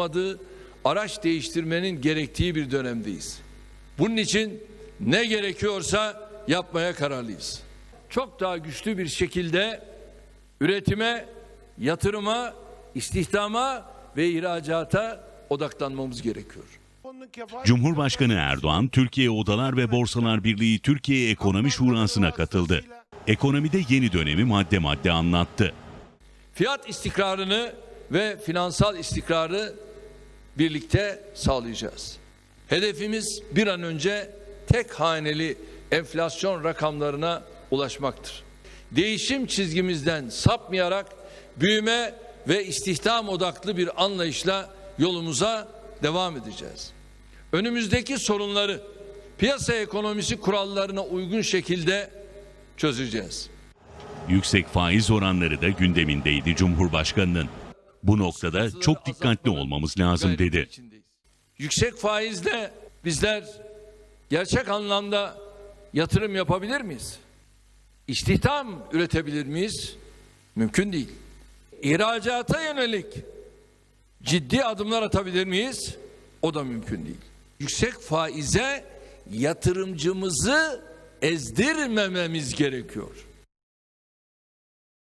olmadığı araç değiştirmenin gerektiği bir dönemdeyiz. Bunun için ne gerekiyorsa yapmaya kararlıyız. Çok daha güçlü bir şekilde üretime, yatırıma, istihdama ve ihracata odaklanmamız gerekiyor. Cumhurbaşkanı Erdoğan, Türkiye Odalar ve Borsalar Birliği Türkiye Ekonomi Şurası'na katıldı. Ekonomide yeni dönemi madde madde anlattı. Fiyat istikrarını ve finansal istikrarı birlikte sağlayacağız. Hedefimiz bir an önce tek haneli enflasyon rakamlarına ulaşmaktır. Değişim çizgimizden sapmayarak büyüme ve istihdam odaklı bir anlayışla yolumuza devam edeceğiz. Önümüzdeki sorunları piyasa ekonomisi kurallarına uygun şekilde çözeceğiz. Yüksek faiz oranları da gündemindeydi Cumhurbaşkanı'nın. Bu noktada çok dikkatli olmamız lazım dedi. Yüksek faizle bizler gerçek anlamda yatırım yapabilir miyiz? İstihdam üretebilir miyiz? Mümkün değil. İhracata yönelik ciddi adımlar atabilir miyiz? O da mümkün değil. Yüksek faize yatırımcımızı ezdirmememiz gerekiyor.